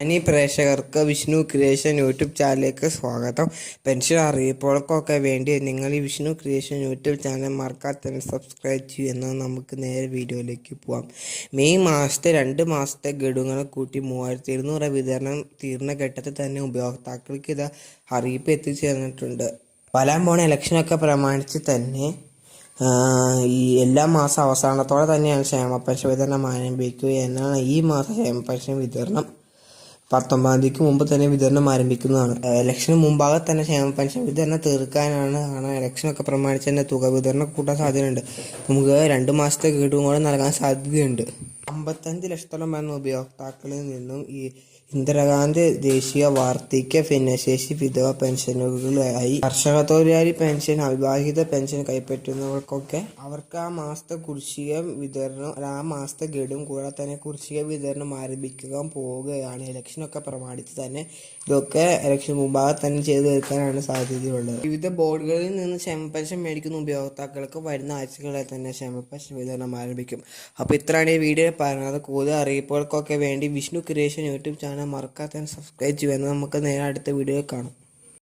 ഇനി പ്രേക്ഷകർക്ക് Vishnu creation YouTube ചാനലിലേക്ക് സ്വാഗതം. പെൻഷൻ അറിയിപ്പുകൾക്കൊക്കെ വേണ്ടി നിങ്ങൾ ഈ വിഷ്ണു ക്രിയേഷൻ യൂട്യൂബ് ചാനൽ മറക്കാതെ തന്നെ സബ്സ്ക്രൈബ് ചെയ്യൂ എന്നാൽ നമുക്ക് നേരെ വീഡിയോയിലേക്ക് പോവാം. മെയ് മാസത്തെ രണ്ട് മാസത്തെ ഗഡുകളെ കൂട്ടി മൂവായിരത്തി ഇരുന്നൂറ് വിതരണം തീർന്ന ഘട്ടത്തിൽ തന്നെ ഉപയോക്താക്കൾക്ക് ഇത് അറിയിപ്പ് എത്തിച്ചേർന്നിട്ടുണ്ട്. വരാൻ പോണ ഇലക്ഷനൊക്കെ പ്രമാണിച്ച് തന്നെ ഈ എല്ലാ മാസം അവസാനത്തോടെ തന്നെയാണ് ക്ഷേമ പെൻഷൻ വിതരണം ആരംഭിക്കുക എന്നാണ് ഈ മാസം ക്ഷേമ പെൻഷൻ വിതരണം പത്തൊമ്പതാം തീയതിക്ക് മുമ്പ് തന്നെ വിതരണം ആരംഭിക്കുന്നതാണ്. ഇലക്ഷന് മുമ്പാകെ തന്നെ ക്ഷേമ പെൻഷൻ വിതരണം തീർക്കാനാണ് ആണ് ഇലക്ഷനൊക്കെ പ്രമാണിച്ച് തന്നെ തുക വിതരണം കൂട്ടാൻ സാധ്യതയുണ്ട്. നമുക്ക് രണ്ട് മാസത്തെ ഗഡുവും കൂടെ നൽകാൻ സാധ്യതയുണ്ട്. അമ്പത്തഞ്ച് ലക്ഷത്തോളം വരുന്ന ഉപയോക്താക്കളിൽ നിന്നും ഈ ഇന്ദിരാഗാന്ധി ദേശീയ വാർദ്ധക്യ ഭിന്നശേഷി വിധവ പെൻഷനുകളായി കർഷക തൊഴിലാളി പെൻഷൻ അവിവാഹിത പെൻഷൻ കൈപ്പറ്റുന്നവർക്കൊക്കെ അവർക്ക് ആ മാസത്തെ കുർഷിക വിതരണം ആ മാസത്തെ ഗഡും കൂടെ തന്നെ കുർഷിക വിതരണം ആരംഭിക്കുക പോവുകയാണ്. ഇലക്ഷനൊക്കെ പ്രമാണിച്ച് തന്നെ ഇതൊക്കെ ഇലക്ഷൻ മുമ്പാകെ തന്നെ ചെയ്തു തീർക്കാനാണ് സാധ്യതയുള്ളത്. വിവിധ ബോർഡുകളിൽ നിന്ന് ക്ഷമ പെൻഷൻ മേടിക്കുന്ന ഉപയോക്താക്കൾക്ക് വരുന്ന ആഴ്ചകളിൽ തന്നെ ക്ഷമ പെൻഷൻ വിതരണം ആരംഭിക്കും. അപ്പോൾ ഇത്രയാണ് ഈ വീഡിയോ പറയുന്നത് കൂടുതൽ അറിയിപ്പുകൾക്കൊക്കെ വേണ്ടി വിഷ്ണു ക്രിയേഷൻ യൂട്യൂബ് ചാനൽ മറക്കാതെ സബ്സ്ക്രൈബ് ചെയ്യുമെന്ന് നമുക്ക് നേരെ അടുത്ത വീഡിയോ കാണാം.